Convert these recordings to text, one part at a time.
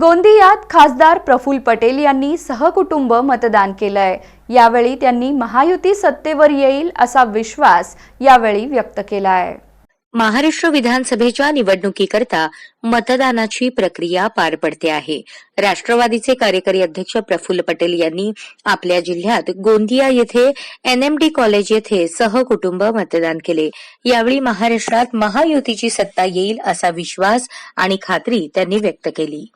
गोंदियात खासदार प्रफुल पटेल यांनी सहकुटुंब मतदान केलंय. यावेळी त्यांनी महायुती सत्तेवर येईल असा विश्वास यावेळी व्यक्त केलाय. महाराष्ट्र विधानसभेच्या निवडणुकीकरता मतदानाची प्रक्रिया पार पडते आहे. राष्ट्रवादीचे कार्यकारी अध्यक्ष प्रफुल्ल पटेल यांनी आपल्या जिल्ह्यात गोंदिया येथे एनएमडी कॉलेज येथे सहकुटुंब मतदान केले. यावेळी महाराष्ट्रात महायुतीची सत्ता येईल असा विश्वास आणि खात्री त्यांनी व्यक्त केली.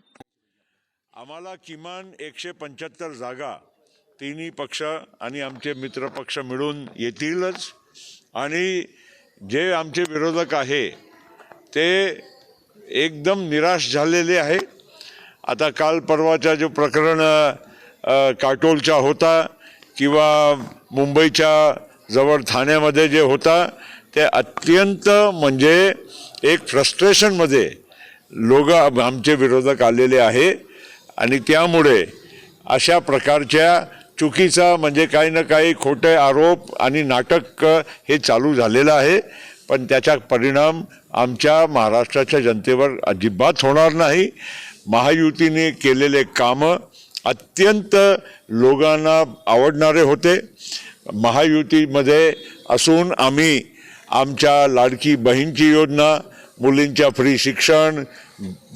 आम्हाला किमान एकशे पंच्याहत्तर जागा तिन्ही पक्ष आणि आमचे मित्र पक्ष मिळून येतीलच. आणि जे आमचे विरोधक आहे ते एकदम निराश झालेले आहे. आता काल परवाचा जो प्रकरण काटोलचा होता किंवा मुंबईच्या जवळ ठाण्यामध्ये जे होता ते अत्यंत म्हणजे एक फ्रस्ट्रेशनमध्ये लोक आमचे विरोधक आलेले आहे. आणि त्यामुळे अशा प्रकारच्या चुकीचा म्हणजे काही ना काही खोटे आरोप आणि नाटक हे चालू झालेलं आहे. पण त्याचा परिणाम आमच्या महाराष्ट्राच्या जनतेवर अजिबात होणार नाही. महायुतीने केलेले कामं अत्यंत लोकांना आवडणारे होते. महायुतीमध्ये असून आम्ही आमच्या लाडकी बहीणची योजना मुलींच्या फ्री शिक्षण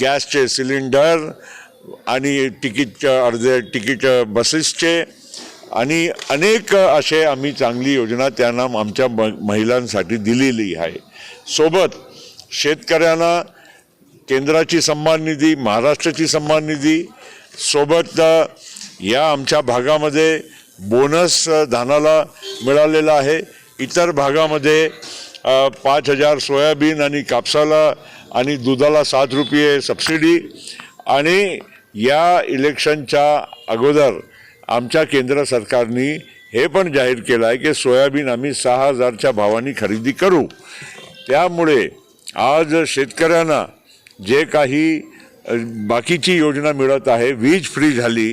गॅसचे सिलेंडर आणि तिकीटच्या अर्धे तिकीट बसेसचे आणि अनेक असे आम्ही चांगली योजना त्यांना आमच्या म महिलांसाठी दिलेली आहे. सोबत शेतकऱ्यांना केंद्राची सन्मान निधी महाराष्ट्राची सन्मान निधी सोबत या आमच्या भागामध्ये बोनस धानाला मिळालेला आहे. इतर भागामध्ये पाच हजार सोयाबीन आणि कापसाला आणि दुधाला सात रुपये सबसिडी आणि या इलेक्शनच्या अगोदर आमच्या केंद्र सरकारने हे पण जाहीर केलं आहे की सोयाबीन आम्ही सहा हजारच्या भावाने खरेदी करू. त्यामुळे आज शेतकऱ्यांना जे काही बाकीची योजना मिळत आहे वीज फ्री झाली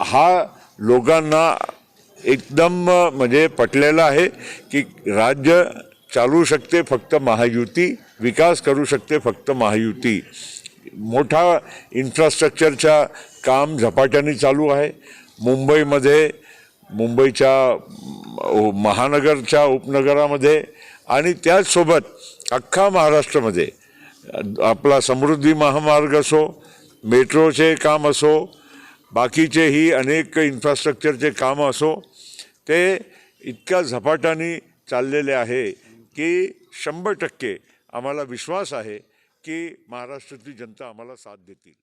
हा लोकांना एकदम म्हणजे पटलेला आहे की राज्य चालू शकते फक्त महायुती विकास करू शकते फक्त महायुती. मोठा इन्फ्रास्ट्रक्चरच्या काम झपाट्याने चालू आहे. मुंबईमध्ये मुंबईच्या महानगरच्या उपनगरामध्ये आणि त्याचसोबत अख्खा महाराष्ट्रामध्ये आपला समृद्धी महामार्ग असो मेट्रोचे काम असो बाकीचेही अनेक इन्फ्रास्ट्रक्चरचे कामं असो ते इतक्या झपाट्याने चाललेले आहे की शंभर टक्के आम्हाला विश्वास आहे की महाराष्ट्रातली जनता आम्हाला साथ देतील.